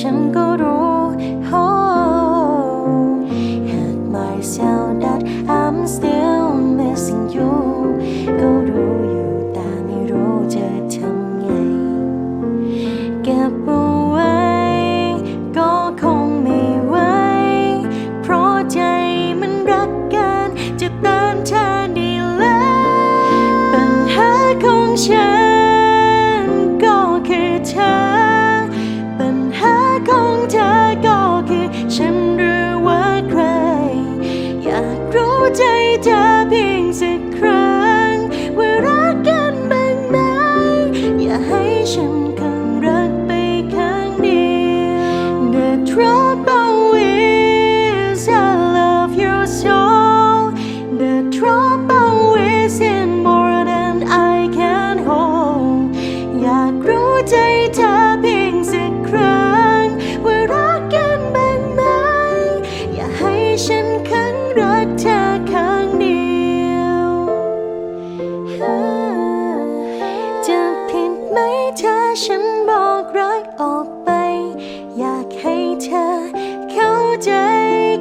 ฉันก็รู้ เธอเพียงสักครั้งว่ารักกันบ้างไหมอย่าให้ฉัน ออกไป อยากให้เธอเข้าใจ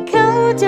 เข้าใจ